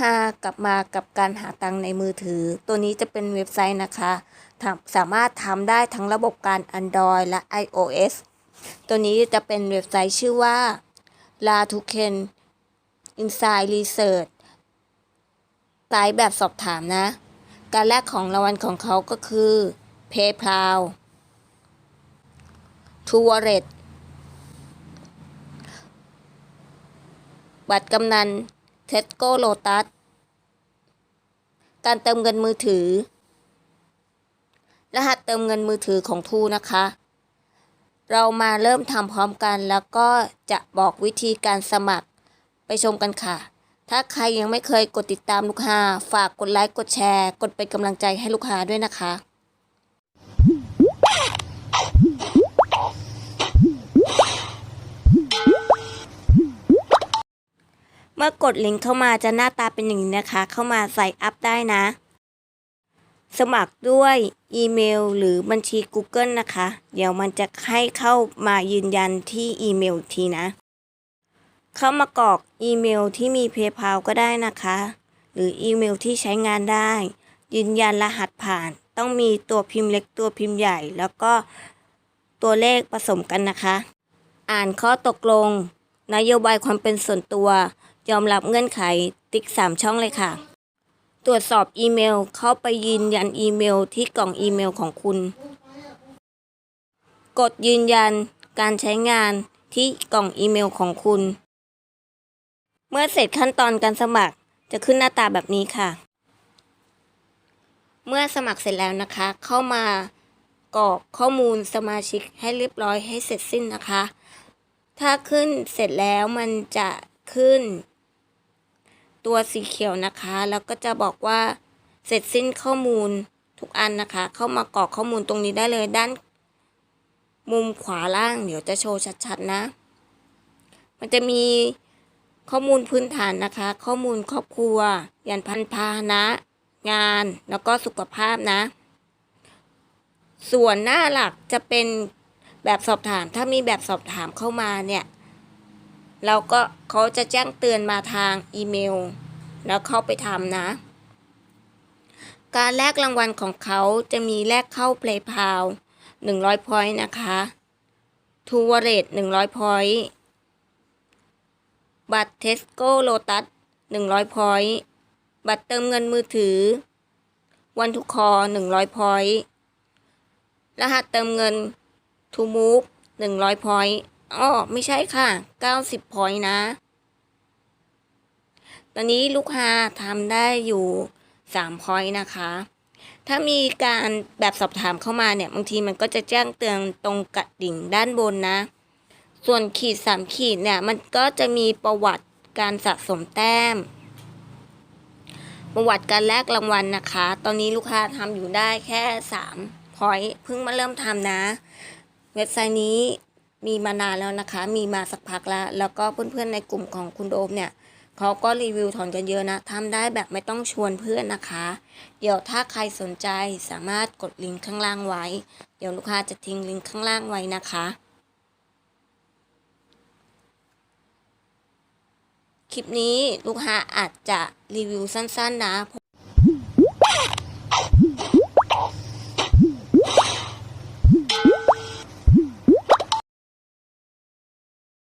ฮากลับมากับการหาตังในมือถือ ตัวนี้จะเป็นเว็บไซต์นะคะ สามารถทำได้ทั้งระบบการ Android และ iOS ตัวนี้จะเป็นเว็บไซต์ชื่อว่า l a t u k e n Inside Research ไซต์แบบสอบถามนะ การแลกของรางวัลของเขาก็คือ PayPal t o Wallet บัตรกำนัน เทสโก้โลตัส การเติมเงินมือถือ รหัสเติมเงินมือถือของทูนะคะ เรามาเริ่มทำพร้อมกันแล้วก็จะบอกวิธีการสมัครไปชมกันค่ะ ถ้าใครยังไม่เคยกดติดตามลูกค้าฝากกดไลค์กดแชร์ กดเป็นกำลังใจให้ลูกค้าด้วยนะคะ เมื่อกดลิงก์เข้ามาจะหน้าตาเป็นอย่างนี้นะคะ เข้ามาใส่อัพได้นะ สมัครด้วยอีเมลหรือบัญชี Google นะคะ เดี๋ยวมันจะให้เข้ามายืนยันที่อีเมลทีนะ เข้ามากรอกอีเมลที่มี PayPal ก็ได้นะคะ หรืออีเมลที่ใช้งานได้ ยืนยันรหัสผ่าน ต้องมีตัวพิมพ์เล็กตัวพิมพ์ใหญ่ แล้วก็ตัวเลขผสมกันนะคะ อ่านข้อตกลง นโยบายความเป็นส่วนตัว ยอมรับเงื่อนไขติ๊ก 3 ช่องเลยค่ะ ตรวจสอบอีเมลเข้าไปยืนยันอีเมลที่กล่องอีเมลของคุณ กดยืนยันการใช้งานที่กล่องอีเมลของคุณ เมื่อเสร็จขั้นตอนการสมัครจะขึ้นหน้าตาแบบนี้ค่ะ เมื่อสมัครเสร็จแล้วนะคะ เข้ามากรอกข้อมูลสมาชิกให้เรียบร้อยให้เสร็จสิ้นนะคะ ถ้าขึ้นเสร็จแล้วมันจะขึ้น ตัวสีเขียวนะคะ แล้วก็จะบอกว่าเสร็จสิ้นข้อมูลทุกอันนะคะ เข้ามากรอกข้อมูลตรงนี้ได้เลยด้าน มุมขวาล่าง เดี๋ยวจะโชว์ชัดๆนะ มันจะมีข้อมูลพื้นฐานนะคะ ข้อมูลครอบครัว ยันพันพาหนะ งานแล้วก็สุขภาพนะ ส่วนหน้าหลักจะเป็นแบบสอบถาม ถ้ามีแบบสอบถามเข้ามาเนี่ย เราก็เขาจะแจ้งเตือนมาทางอีเมล แล้วเข้าไปทำนะ การแลกรางวัลของเขาจะมีแลกเข้า PlayPal 100 point นะคะ t o Wallet 100 point บัตร Tesco Lotus 100 point บัตรเติมเงินมือถือ วันทุกคอ100 point รหัสเติมเงิน To Move 100 point อ๋อไม่ใช่ค่ะ90 point นะ ตอนนี้ลูกค้าทำได้อยู่3 point นะคะ ถ้ามีการแบบสอบถามเข้ามาเนี่ย บางทีมันก็จะแจ้งเตือนตรงกระดิ่งด้านบนนะ ส่วนขีด3ขีดเนี่ย มันก็จะมีประวัติการสะสมแต้ม ประวัติการแลกรางวัลนะคะ ตอนนี้ลูกค้าทำอยู่ได้แค่3 point เพิ่งมาเริ่มทำนะ เว็บไซต์นี้ มีมานานแล้วนะคะ มีมาสักพักแล้ว แล้วก็เพื่อนๆในกลุ่มของคุณโดมเนี่ยเขาก็รีวิวถอนกันเยอะนะทำได้แบบไม่ต้องชวนเพื่อนนะคะ เดี๋ยวถ้าใครสนใจสามารถกดลิงก์ข้างล่างไว้ เดี๋ยวลูกค้าจะทิ้งลิงก์ข้างล่างไว้นะคะ คลิปนี้ลูกค้าอาจจะรีวิวสั้นๆนะ เพราะ